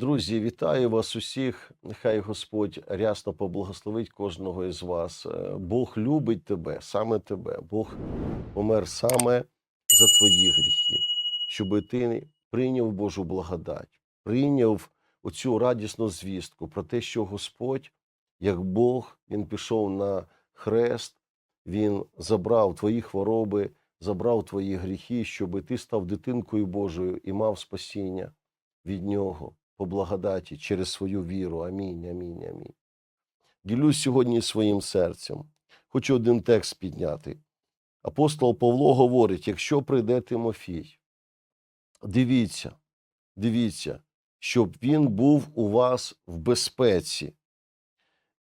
Друзі, вітаю вас усіх. Нехай Господь рясно поблагословить кожного із вас. Е, Бог любить тебе, саме тебе. Бог помер саме за твої гріхи, щоби ти прийняв Божу благодать, прийняв оцю радісну звістку про те, що Господь, як Бог, Він пішов на хрест, Він забрав твої хвороби, забрав твої гріхи, щоби ти став дитинкою Божою і мав спасіння від нього по благодаті через свою віру. Амінь, амінь, амінь. Ділюсь сьогодні своїм серцем. Хочу один текст підняти. Апостол Павло говорить: якщо прийде Тимофій, дивіться, дивіться, щоб він був у вас в безпеці,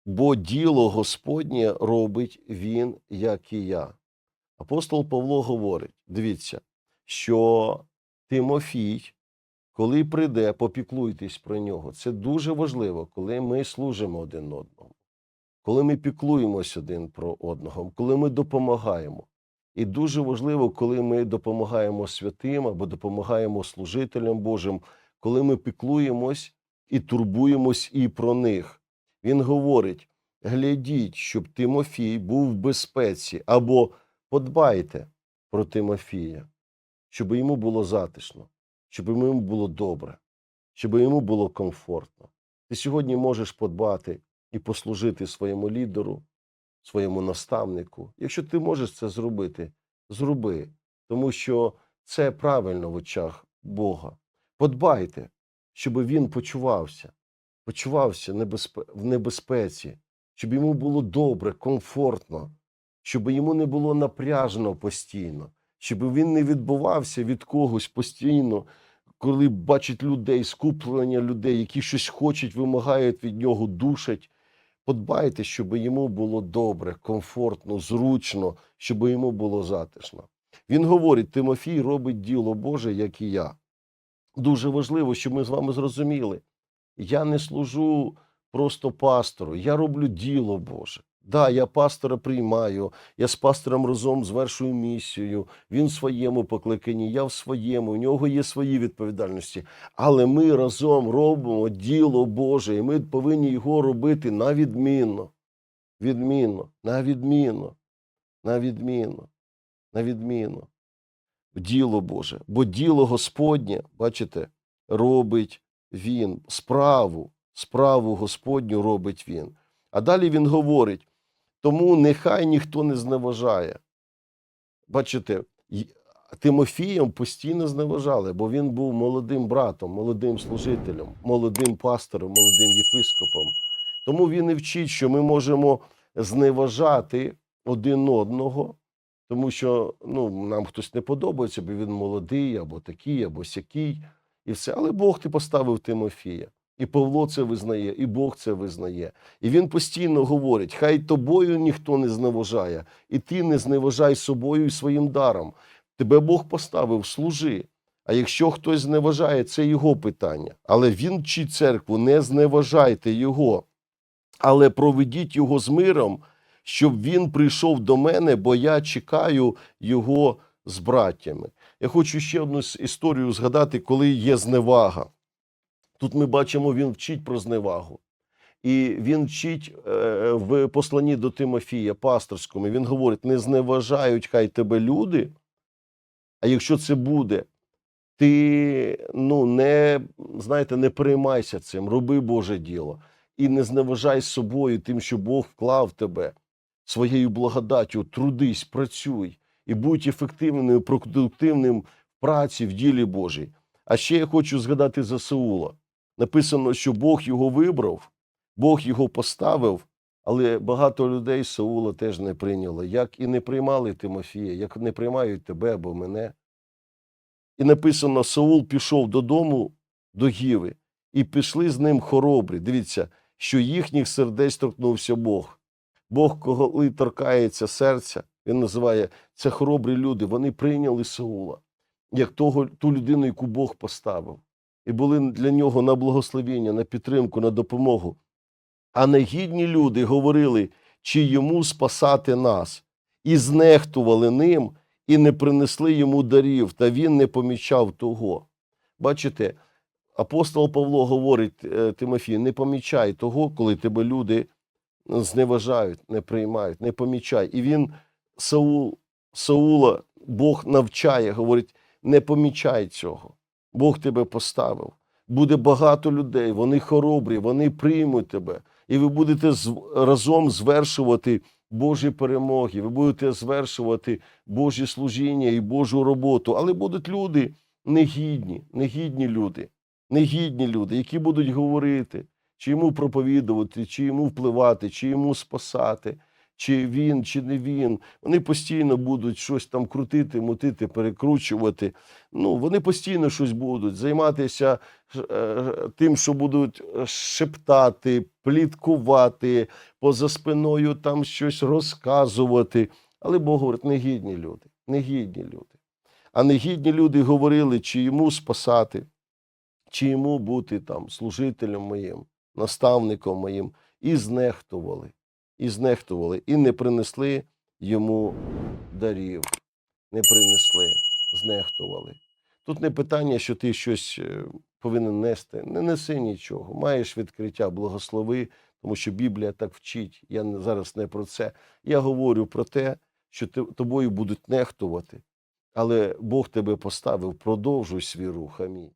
бо діло Господнє робить він, як і я. Апостол Павло говорить: дивіться, що Тимофій коли прийде, попіклуйтесь про нього. Це дуже важливо, коли ми служимо один одному, коли ми піклуємось один про одного, коли ми допомагаємо. І дуже важливо, коли ми допомагаємо святим або допомагаємо служителям Божим, коли ми піклуємось і турбуємось і про них. Він говорить: глядіть, щоб Тимофій був в безпеці, або подбайте про Тимофія, щоб йому було затишно щоб йому було добре, щоб йому було комфортно. Ти сьогодні можеш подбати і послужити своєму лідеру, своєму наставнику. Якщо ти можеш це зробити, зроби, тому що це правильно в очах Бога. Подбайте, щоб він почувався, почувався в небезпеці, щоб йому було добре, комфортно, щоб йому не було напряжено постійно, щоб він не відбувався від когось постійно коли бачить людей, скуплення людей, які щось хочуть, вимагають від нього, душать. Подбайте, щоб йому було добре, комфортно, зручно, щоб йому було затишно. Він говорить: Тимофій робить діло Боже, як і я. Дуже важливо, щоб ми з вами зрозуміли. Я не служу просто пастору, я роблю діло Боже. Да, я пастора приймаю, я з пастором разом звершую місію. Він в своєму покликанні, я в своєму, у нього є свої відповідальності. Але ми разом робимо діло Боже, і ми повинні його робити на відмінно. Відмінно, на відмінно, на відмінно, на відмінно. Діло Боже. Бо діло Господнє, бачите, робить Він. Справу, справу Господню робить Він. А далі він говорить: тому нехай ніхто не зневажає. Бачите, Тимофієм постійно зневажали, бо він був молодим братом, молодим служителем, молодим пастором, молодим єпископом. Тому він і вчить, що ми можемо зневажати один одного, тому що ну, нам хтось не подобається, бо він молодий, або такий, або сякий, і все. Але Бог ти поставив Тимофія. І Павло це визнає, і Бог це визнає. І він постійно говорить: хай тобою ніхто не зневажає, і ти не зневажай собою і своїм даром. Тебе Бог поставив, служи. А якщо хтось зневажає, це його питання. Але він вчить церкву, не зневажайте його, але проведіть його з миром, щоб він прийшов до мене, бо я чекаю його з браттями. Я хочу ще одну історію згадати, коли є зневага. Тут ми бачимо, він вчить про зневагу. І він вчить е, в посланні до Тимофія, пасторському. Він говорить: не зневажають хай тебе люди. А якщо це буде, ти ну, не знаєте, не переймайся цим, роби Боже діло. І не зневажай собою тим, що Бог вклав тебе своєю благодаттю, трудись, працюй і будь ефективним, продуктивним в праці в ділі Божій. А ще я хочу згадати за Саула написано, що Бог його вибрав, Бог його поставив, але багато людей Саула теж не прийняло, як і не приймали Тимофія, як не приймають тебе або мене. І написано: Саул пішов додому до Гіви, і пішли з ним хоробрі. Дивіться, що їхніх сердець торкнувся Бог. Бог, коли торкається серця, він називає це хоробрі люди. Вони прийняли Саула як того, ту людину, яку Бог поставив і були для нього на благословіння, на підтримку, на допомогу. А негідні люди говорили, чи йому спасати нас, і знехтували ним, і не принесли йому дарів, та він не помічав того. Бачите, апостол Павло говорить е, Тимофію, не помічай того, коли тебе люди зневажають, не приймають, не помічай. І він Саул, Саула, Бог навчає, говорить, не помічай цього. Бог тебе поставив. Буде багато людей, вони хоробрі, вони приймуть тебе. І ви будете разом звершувати Божі перемоги, ви будете звершувати Божі служіння і Божу роботу. Але будуть люди негідні, негідні люди, негідні люди, які будуть говорити, чи йому проповідувати, чи йому впливати, чи йому спасати, чи він, чи не він. Вони постійно будуть щось там крутити, мутити, перекручувати. Ну, вони постійно щось будуть займатися е, тим, що будуть е, шептати, пліткувати, поза спиною там щось розказувати. Але Бог говорить, негідні люди, негідні люди. А негідні люди говорили, чи йому спасати, чи йому бути там служителем моїм, наставником моїм, і знехтували, і знехтували, і не принесли йому дарів, не принесли, знехтували. Тут не питання, що ти щось е, повинен нести. Не неси нічого. Маєш відкриття, благослови, тому що Біблія так вчить. Я зараз не про це. Я говорю про те, що тобою будуть нехтувати, але Бог тебе поставив, продовжуй свій рух. Амінь.